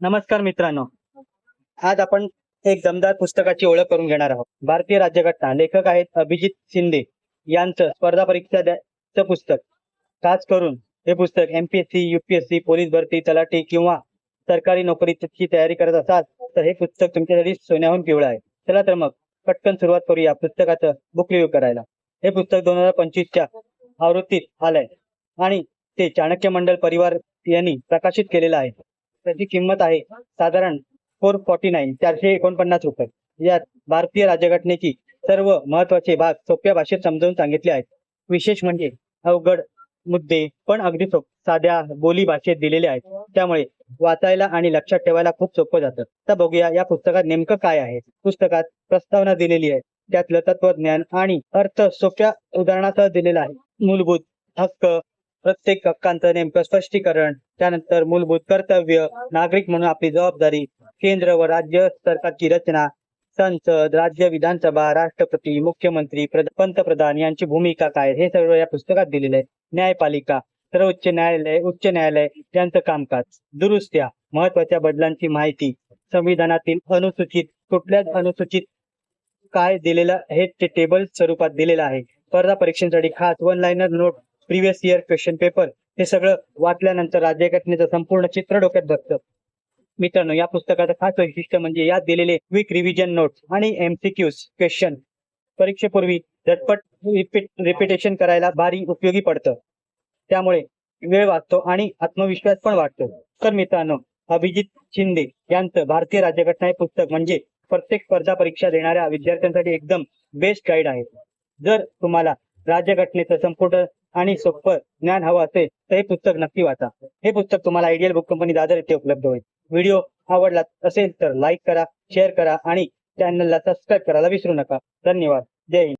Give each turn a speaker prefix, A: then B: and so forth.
A: नमस्कार मित्रांनो. आज आपण एक दमदार पुस्तकाची ओळख करून घेणार आहोत. भारतीय राज्यघटना लेखक आहेत अभिजित शिंदे यांचं स्पर्धा परीक्षा द्याचं पुस्तक. खास करून हे पुस्तक एमपीएससी युपीएससी पोलीस भरती तलाठी किंवा सरकारी नोकरीची तयारी करत असाल तर हे पुस्तक तुमच्यासाठी सोन्याहून पिवळं आहे. चला तर मग पटकन सुरुवात करूया पुस्तकाचं बुक रिव्ह्यू करायला. हे पुस्तक दोन हजार पंचवीसच्या आवृत्तीत आलंय आणि ते चाणक्य मंडळ परिवार यांनी प्रकाशित केलेलं आहे. त्याची किंमत आहे साधारण फोर फॉर्टी नाईन चारशे एकोणपन्नास रुपये. यात भारतीय राज्यघटनेची सर्व महत्त्वाचे भाग सोप्या भाषेत समजावून सांगितले आहेत. विशेष म्हणजे अवघड मुद्दे पण अगदी साध्या बोली भाषेत दिलेले आहेत. त्यामुळे वाचायला आणि लक्षात ठेवायला खूप सोपं जातं. तर बघूया या पुस्तकात नेमकं काय आहे? पुस्तकात प्रस्तावना दिलेली आहे त्यातलं तत्वज्ञान आणि अर्थ सोप्या उदाहरणासह दिलेला आहे. मूलभूत हक्क प्रत्येक हक्कांचं नेमकं स्पष्टीकरण त्यानंतर मूलभूत कर्तव्य नागरिक म्हणून आपली जबाबदारी केंद्र व राज्य सरकारची रचना संसद राज्य विधानसभा राष्ट्रपती मुख्यमंत्री पंतप्रधान यांची भूमिका काय हे सर्व या पुस्तकात दिलेलं आहे. न्यायपालिका सर्वोच्च न्यायालय उच्च न्यायालय यांचं कामकाज. दुरुस्त्या महत्त्वाच्या बदलांची माहिती संविधानातील अनुसूचित कुठल्याच अनुसूचित काय दिलेलं हे ते टेबल स्वरूपात दिलेलं आहे. स्पर्धा परीक्षेसाठी खास one liner note previous year question paper हे सगळं वाचल्यानंतर राज्यघटनेचं संपूर्ण चित्र डोक्यात बसतं. मित्रांनो या पुस्तकाचं खास वैशिष्ट्य म्हणजे यात दिलेले क्विक रिव्हिजन नोट्स आणि एमसीक्यूज क्वेश्चन परीक्षेपूर्वी झटपट रिपीट रिपिटेशन करायला भारी उपयोगी पडतं. त्यामुळे वेळ वाचतो आणि आत्मविश्वास पण वाटतो तर मित्रांनो अभिजित शिंदे यांचं भारतीय राज्यघटना हे पुस्तक म्हणजे प्रत्येक स्पर्धा परीक्षा देणाऱ्या विद्यार्थ्यांसाठी एकदम बेस्ट गाईड आहे. जर तुम्हाला राज्यघटनेचं संपूर्ण आणि सोपं ज्ञान हवं असेल तर हे पुस्तक नक्की वाचा. हे पुस्तक तुम्हाला आयडियल बुक कंपनी दादर येथे उपलब्ध होईल. व्हिडिओ आवडला असेल तर लाईक करा शेअर करा आणि चॅनलला सबस्क्राईब करायला विसरू नका. धन्यवाद. जय हिंद.